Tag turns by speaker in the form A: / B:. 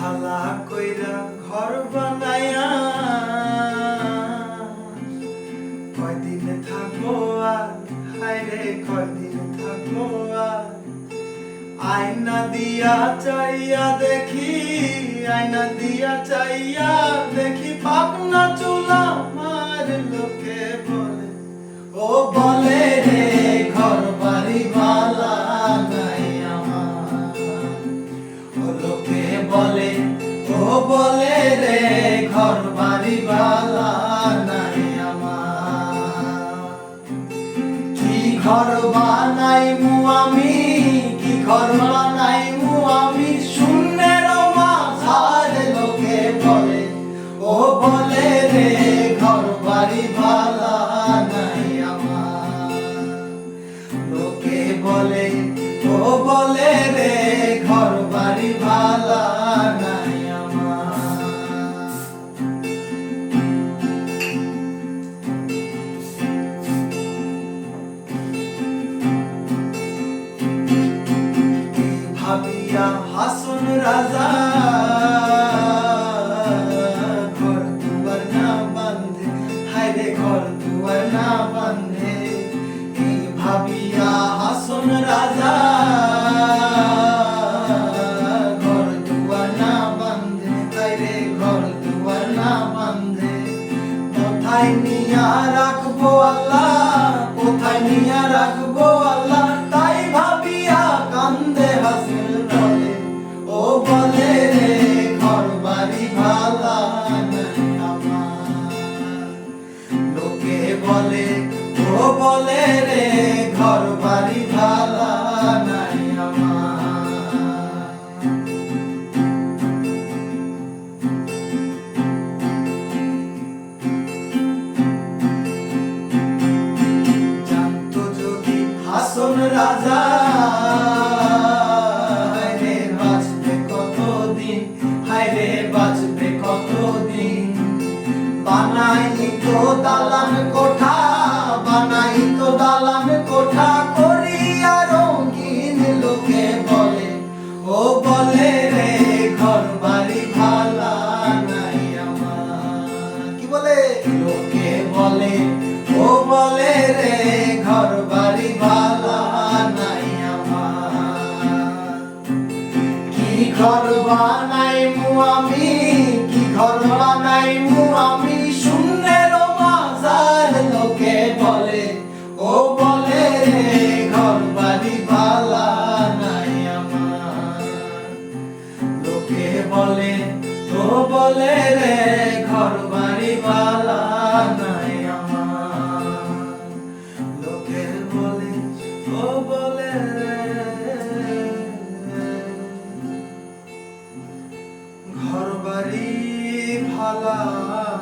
A: ভালা কইরা ঘর বানায়া কয়দিন থাকব আর? হায়রে কয়দিন থাকব আর? আয়না দিয়া চাইয়া দেখি, আয়না দিয়া চাইয়া দেখি পাকনা চুলা বলে রে, ঘর বাড়ি নাই আমার। কি ঘর বানাই মু আমি, কি ঘর বানাই মু আমি? শূন্যের লোকে বলে, ও বলে রে, ঘর বাড়ি নাই আমার। লোকে বলে, ও বলে রে ভাবিয়া হাসন রাজা। ঘর দুয়ার না বান্ধে হায়রে ঘর দুয়ার না বান্ধে এই ভাবিয়া হাসন রাজা? ঘর দুয়ার না বান্ধে হায়রে ঘর দুয়ার না কোথায় নিয়া রাখব আল্লাহ? কোথায় নিয়া রাখব আল্লাহ? বলে ও বলে রে ঘর বাড়ি ভালা নাই। ঘর বানাই মু আমি কি ঘর বানাই মু আমি শূন্যের মাঝার লোকে বলে ও বলে ঘর বাড়ি ভালা নাই আমার লোকে বলে ও বলে রে ঘর বাড়ি বালা নাই। ঘর বাড়ি ভালা